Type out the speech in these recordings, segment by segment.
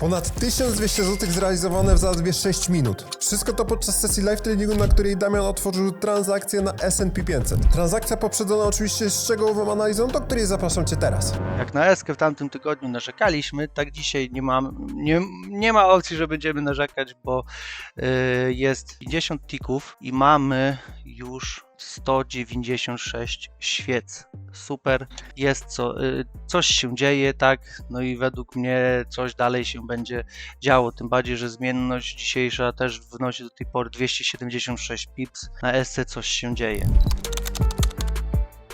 Ponad 1200 zł zrealizowane w zaledwie 6 minut. Wszystko to podczas sesji live tradingu, na której Damian otworzył transakcję na S&P 500. Transakcja poprzedzona oczywiście szczegółową analizą, do której zapraszam Cię teraz. Jak na Eskę w tamtym tygodniu narzekaliśmy, tak dzisiaj nie, mam, nie, nie ma opcji, że będziemy narzekać, bo y, jest 50 tików i mamy już 196 świec. Super, jest co, y, coś się dzieje, tak, no i według mnie coś dalej się będzie działo, tym bardziej, że zmienność dzisiejsza też wynosi do tej pory 276 pips, na SC coś się dzieje.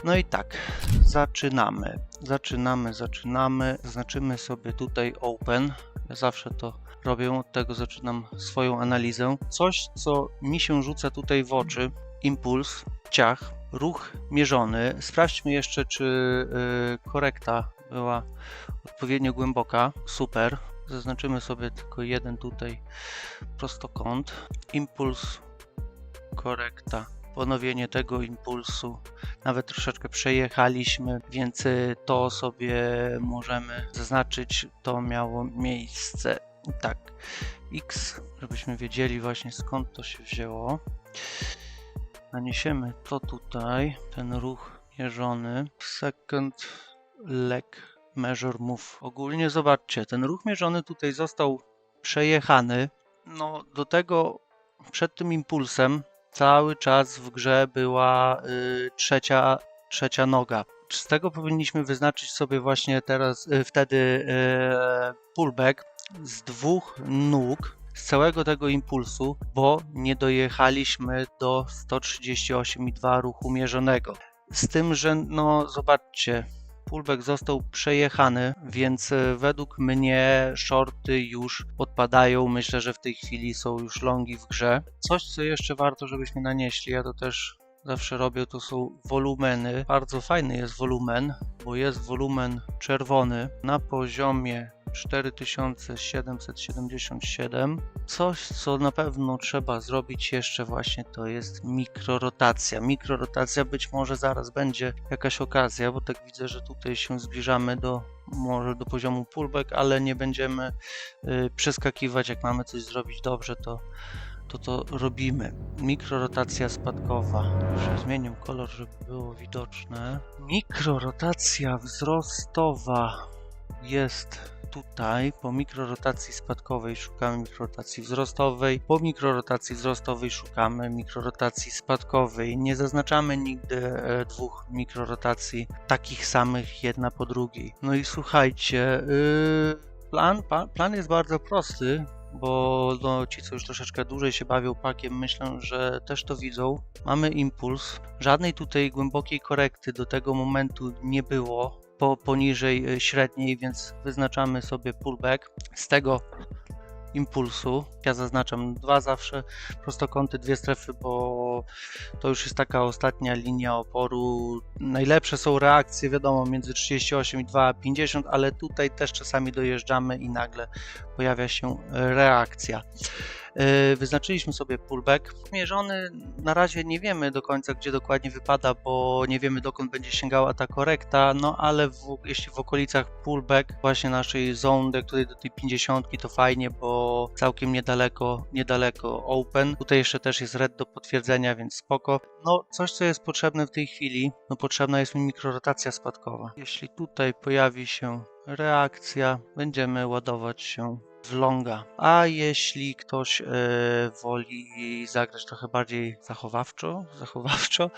No i tak, zaczynamy. Zaczynamy, zaczynamy. Zaznaczymy sobie tutaj Open. Ja zawsze to robię, od tego zaczynam swoją analizę. Coś, co mi się rzuca tutaj w oczy. Impuls, ciach, ruch mierzony. Sprawdźmy jeszcze, czy y, korekta była odpowiednio głęboka. Super. Zaznaczymy sobie tylko jeden tutaj prostokąt. Impuls, korekta ponowienie tego impulsu. Nawet troszeczkę przejechaliśmy, więc y, to sobie możemy zaznaczyć. To miało miejsce. Tak, X, żebyśmy wiedzieli właśnie skąd to się wzięło. Naniesiemy to tutaj, ten ruch mierzony. Second leg measure move. Ogólnie zobaczcie, ten ruch mierzony tutaj został przejechany. No, do tego przed tym impulsem cały czas w grze była y, trzecia, trzecia noga. Z tego powinniśmy wyznaczyć sobie właśnie teraz, y, wtedy y, pullback z dwóch nóg, z całego tego impulsu, bo nie dojechaliśmy do 138,2 ruchu mierzonego. Z tym, że no zobaczcie, pullback został przejechany, więc e, według mnie shorty już odpadają. Myślę, że w tej chwili są już longi w grze. Coś, co jeszcze warto, żebyśmy nanieśli, ja to też zawsze robię, to są wolumeny. Bardzo fajny jest wolumen, bo jest wolumen czerwony na poziomie 4777. Coś, co na pewno trzeba zrobić jeszcze właśnie to jest mikrorotacja. Mikrorotacja być może zaraz będzie jakaś okazja, bo tak widzę, że tutaj się zbliżamy do może do poziomu pullback, ale nie będziemy y, przeskakiwać. Jak mamy coś zrobić dobrze, to to to robimy. Mikrorotacja spadkowa. Jeszcze zmienię kolor, żeby było widoczne. Mikrorotacja wzrostowa jest tutaj. Po mikrorotacji spadkowej szukamy mikrorotacji wzrostowej. Po mikrorotacji wzrostowej szukamy mikrorotacji spadkowej. Nie zaznaczamy nigdy e, dwóch mikrorotacji takich samych jedna po drugiej. No i słuchajcie, yy, plan, plan jest bardzo prosty bo no, ci, co już troszeczkę dłużej się bawią pakiem, myślę, że też to widzą. Mamy impuls. Żadnej tutaj głębokiej korekty do tego momentu nie było po, poniżej y, średniej, więc wyznaczamy sobie pullback. Z tego impulsu. Ja zaznaczam dwa zawsze prostokąty, dwie strefy, bo to już jest taka ostatnia linia oporu. Najlepsze są reakcje, wiadomo, między 38 i 2,50, ale tutaj też czasami dojeżdżamy i nagle pojawia się reakcja. Yy, Wyznaczyliśmy sobie pullback. Mierzony na razie nie wiemy do końca, gdzie dokładnie wypada, bo nie wiemy dokąd będzie sięgała ta korekta, no ale w, jeśli w okolicach pullback właśnie naszej zone, tutaj do tej 50 to fajnie, bo całkiem niedaleko, niedaleko open. Tutaj jeszcze też jest red do potwierdzenia, więc spoko. No coś, co jest potrzebne w tej chwili, no potrzebna jest mi mikrorotacja spadkowa. Jeśli tutaj pojawi się reakcja, będziemy ładować się w longa. A jeśli ktoś e, woli zagrać trochę bardziej zachowawczo, zachowawczo,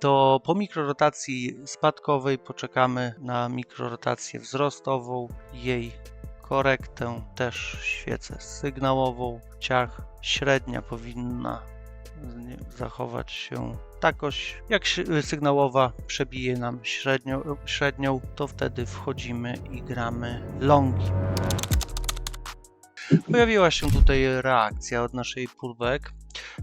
to po mikrorotacji spadkowej poczekamy na mikrorotację wzrostową, jej korektę, też świecę sygnałową, ciach średnia powinna zachować się takoś. Jak się- sygnałowa przebije nam średnią, średnią, to wtedy wchodzimy i gramy longi. Pojawiła się tutaj reakcja od naszej pullback.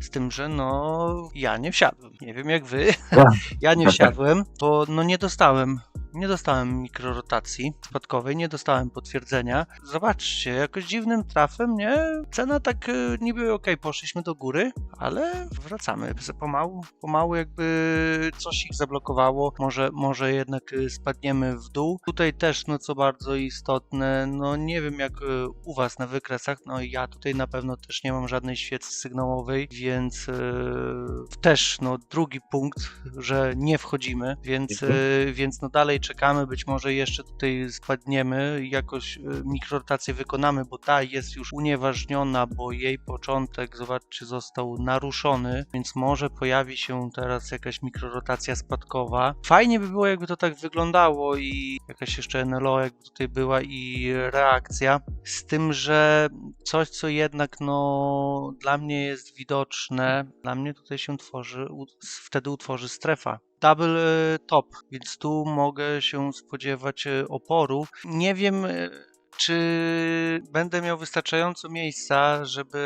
Z tym, że no ja nie wsiadłem. Nie wiem jak wy. Ja. Ja nie No tak. wsiadłem, bo no nie dostałem Nie dostałem mikrorotacji spadkowej, nie dostałem potwierdzenia. Zobaczcie, jakoś dziwnym trafem, nie? Cena tak y, niby okej, poszliśmy do góry, ale wracamy pomału, pomału jakby coś ich zablokowało. Może, może jednak y, spadniemy w dół. Tutaj też, no co bardzo istotne, no nie wiem jak y, u was na wykresach, no ja tutaj na pewno też nie mam żadnej świecy sygnałowej, więc y, też no drugi punkt, że nie wchodzimy, więc, Mhm. y, więc no dalej czekamy, być może jeszcze tutaj spadniemy, jakoś y, mikrorotację wykonamy, bo ta jest już unieważniona, bo jej początek, zobaczcie, został naruszony, więc może pojawi się teraz jakaś mikrorotacja spadkowa. Fajnie by było, jakby to tak wyglądało i jakaś jeszcze NLO jakby tutaj była i reakcja, z tym, że coś, co jednak no dla mnie jest widoczne, dla mnie tutaj się tworzy, wtedy utworzy strefa. Double e, top, więc tu mogę się spodziewać e, oporu. Nie wiem, e, czy będę miał wystarczająco miejsca, żeby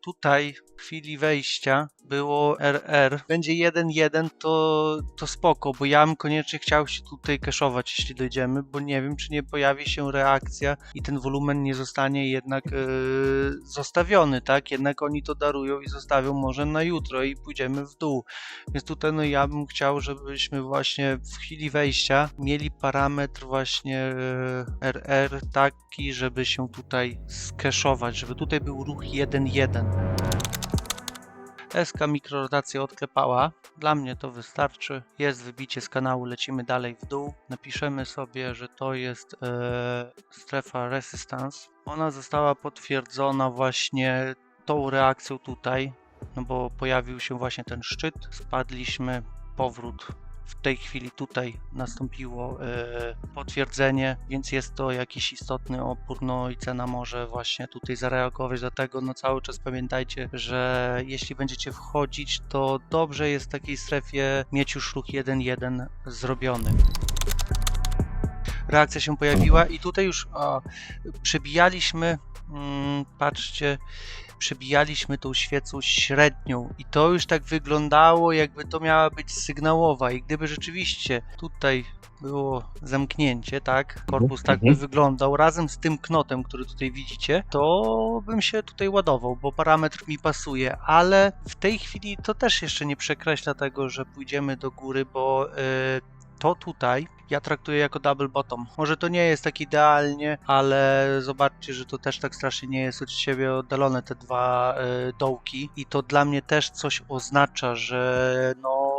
tutaj w chwili wejścia było RR. Będzie 1-1, to, to spoko, bo ja bym koniecznie chciał się tutaj kaszować, jeśli dojdziemy, bo nie wiem, czy nie pojawi się reakcja i ten wolumen nie zostanie jednak e, zostawiony, tak? Jednak oni to darują i zostawią może na jutro i pójdziemy w dół. Więc tutaj no ja bym chciał, żebyśmy właśnie w chwili wejścia mieli parametr właśnie e, RR taki, żeby się tutaj skeszować, żeby tutaj był ruch 1-1. SK mikrorotacja odklepała. Dla mnie to wystarczy. Jest wybicie z kanału, lecimy dalej w dół. Napiszemy sobie, że to jest e, strefa resistance. Ona została potwierdzona właśnie tą reakcją tutaj, no bo pojawił się właśnie ten szczyt. Spadliśmy, powrót w tej chwili tutaj nastąpiło e, potwierdzenie, więc jest to jakiś istotny opór, no i cena może właśnie tutaj zareagować, dlatego no cały czas pamiętajcie, że jeśli będziecie wchodzić, to dobrze jest w takiej strefie mieć już ruch 1-1 zrobiony. Reakcja się pojawiła i tutaj już o, przebijaliśmy, mm, patrzcie, przebijaliśmy tą świecą średnią i to już tak wyglądało, jakby to miała być sygnałowa i gdyby rzeczywiście tutaj było zamknięcie, tak, korpus tak by Mhm. wyglądał razem z tym knotem, który tutaj widzicie, to bym się tutaj ładował, bo parametr mi pasuje, ale w tej chwili to też jeszcze nie przekreśla tego, że pójdziemy do góry, bo yy, to tutaj ja traktuję jako double bottom. Może to nie jest tak idealnie, ale zobaczcie, że to też tak strasznie nie jest od siebie oddalone te dwa y, dołki i to dla mnie też coś oznacza, że no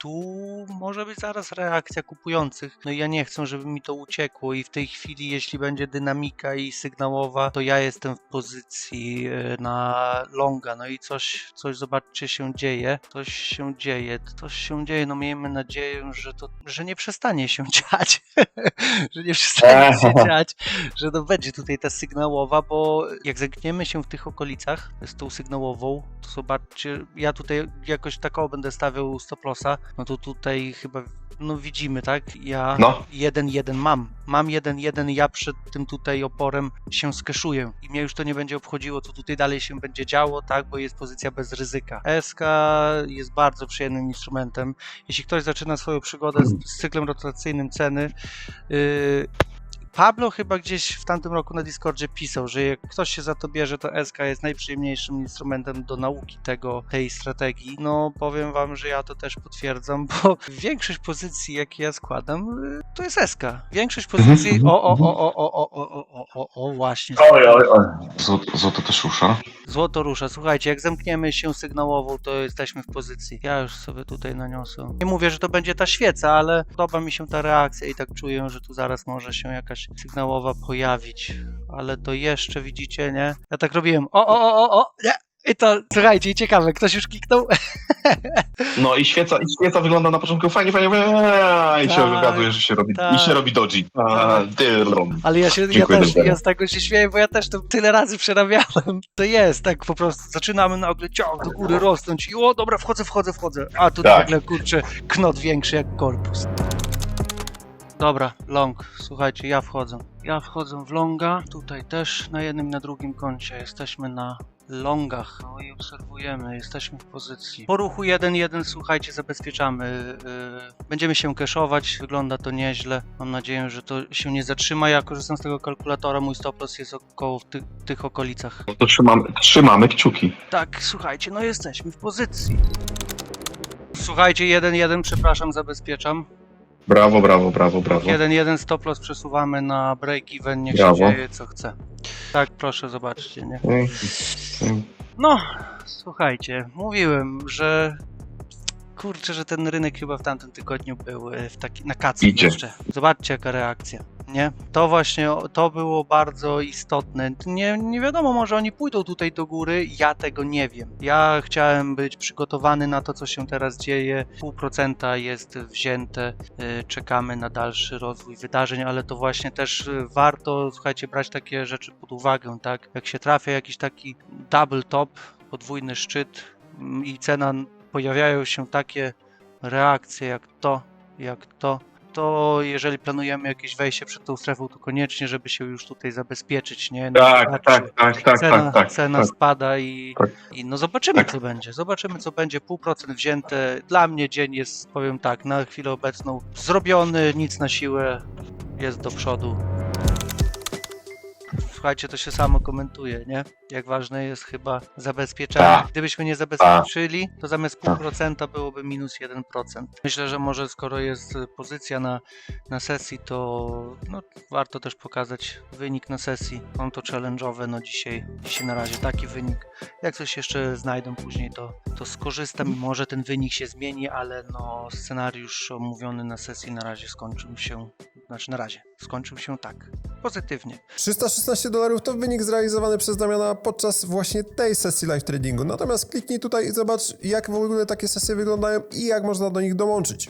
tu może być zaraz reakcja kupujących. No i ja nie chcę, żeby mi to uciekło i w tej chwili, jeśli będzie dynamika i sygnałowa, to ja jestem w pozycji e, na longa. No i coś, coś zobaczcie się dzieje. Coś się dzieje, coś się dzieje. No miejmy nadzieję, że to, że nie przestanie się dziać. że nie przestanie się dziać, że to będzie tutaj ta sygnałowa, bo jak zamkniemy się w tych okolicach z tą sygnałową, to zobaczcie, ja tutaj jakoś taką będę stawiał stop lossa, no to tutaj chyba, no widzimy, tak? Ja No. 1-1 mam. Mam 1-1, ja przed tym tutaj oporem się skeszuję i mnie już to nie będzie obchodziło, co tutaj dalej się będzie działo, tak? Bo jest pozycja bez ryzyka. SK jest bardzo przyjemnym instrumentem. Jeśli ktoś zaczyna swoją przygodę z, z cyklem rotacyjnym ceny, yy, Pablo chyba gdzieś w tamtym roku na Discordzie pisał, że jak ktoś się za to bierze, to SK jest najprzyjemniejszym instrumentem do nauki tego, tej strategii. No powiem wam, że ja to też potwierdzam, bo większość pozycji, jakie ja składam, y, to jest SK. Większość pozycji... Mhm, O, o, mhm. o, o, o, o, o, o, o, o, właśnie. Oj, oj, oj. Złoto, złoto też rusza. Złoto rusza. Słuchajcie, jak zamkniemy się sygnałową, to jesteśmy w pozycji. Ja już sobie tutaj naniosę. Nie mówię, że to będzie ta świeca, ale podoba mi się ta reakcja i tak czuję, że tu zaraz może się jakaś sygnałowa pojawić. Ale to jeszcze widzicie, nie? Ja tak robiłem. O, o, o, o, o, nie! I to, słuchajcie, ciekawe, ktoś już kliknął? No i świeca, i świeca wygląda na początku fajnie, fajnie, fajnie. I się Tak, okazuje, że się robi, tak. i się robi dodgy. A, dylon. Ale ja się, ja Dziękuję też, bardzo. ja z tego się śmieję, bo ja też to tyle razy przerabiałem. To jest tak po prostu, zaczynamy nagle ciąg do góry rosnąć i o, dobra, wchodzę, wchodzę, wchodzę. A tu Tak. nagle, kurczę, knot większy jak korpus. Dobra, long, słuchajcie, ja wchodzę. Ja wchodzę w longa, tutaj też na jednym, na drugim koncie jesteśmy na longach. No i obserwujemy, jesteśmy w pozycji. Po ruchu 1-1, słuchajcie, zabezpieczamy. Yy, będziemy się keszować, wygląda to nieźle. Mam nadzieję, że to się nie zatrzyma. Ja korzystam z tego kalkulatora, mój stop loss jest około w ty tych okolicach. To trzymamy, trzymamy kciuki. Tak, słuchajcie, no jesteśmy w pozycji. Słuchajcie, 1-1, przepraszam, zabezpieczam. Brawo, brawo, brawo, brawo. 1-1 stop loss przesuwamy na break even, niech Brawo. się dzieje co chce. Tak, proszę, zobaczcie, nie? Mm, mm. No, słuchajcie, mówiłem, że kurczę, że ten rynek chyba w tamtym tygodniu był e, w taki, na kacu Idzie. jeszcze. Zobaczcie jaka reakcja, nie? To właśnie, to było bardzo istotne. Nie, nie wiadomo, może oni pójdą tutaj do góry, ja tego nie wiem. Ja chciałem być przygotowany na to, co się teraz dzieje. Pół procenta jest wzięte, e, czekamy na dalszy rozwój wydarzeń, ale to właśnie też e, warto, słuchajcie, brać takie rzeczy pod uwagę, tak? Jak się trafia jakiś taki double top, podwójny szczyt mm, i cena, pojawiają się takie reakcje jak to, jak to, to jeżeli planujemy jakieś wejście przed tą strefą, to koniecznie, żeby się już tutaj zabezpieczyć, nie? No, Tak, wystarczy. tak, tak, tak, Cena, tak, tak. cena tak. spada i, Tak. i no zobaczymy Tak. co będzie. Zobaczymy co będzie. Pół procent wzięte. Dla mnie dzień jest, powiem tak, na chwilę obecną zrobiony, nic na siłę, jest do przodu. Słuchajcie, to się samo komentuje, nie? Jak ważne jest chyba zabezpieczenie. Tak. Gdybyśmy nie zabezpieczyli, to zamiast pół Tak. procenta byłoby minus 1%. Myślę, że może skoro jest pozycja na, na sesji, to no, warto też pokazać wynik na sesji. Konto challenge'owe, no dzisiaj, dzisiaj na razie taki wynik. Jak coś jeszcze znajdą później, to, to skorzystam i może ten wynik się zmieni, ale no scenariusz omówiony na sesji na razie skończył się, znaczy na razie skończył się tak, pozytywnie. 316 dolarów to wynik zrealizowany przez Damiana podczas właśnie tej sesji live tradingu. Natomiast kliknij tutaj i zobacz, jak w ogóle takie sesje wyglądają i jak można do nich dołączyć.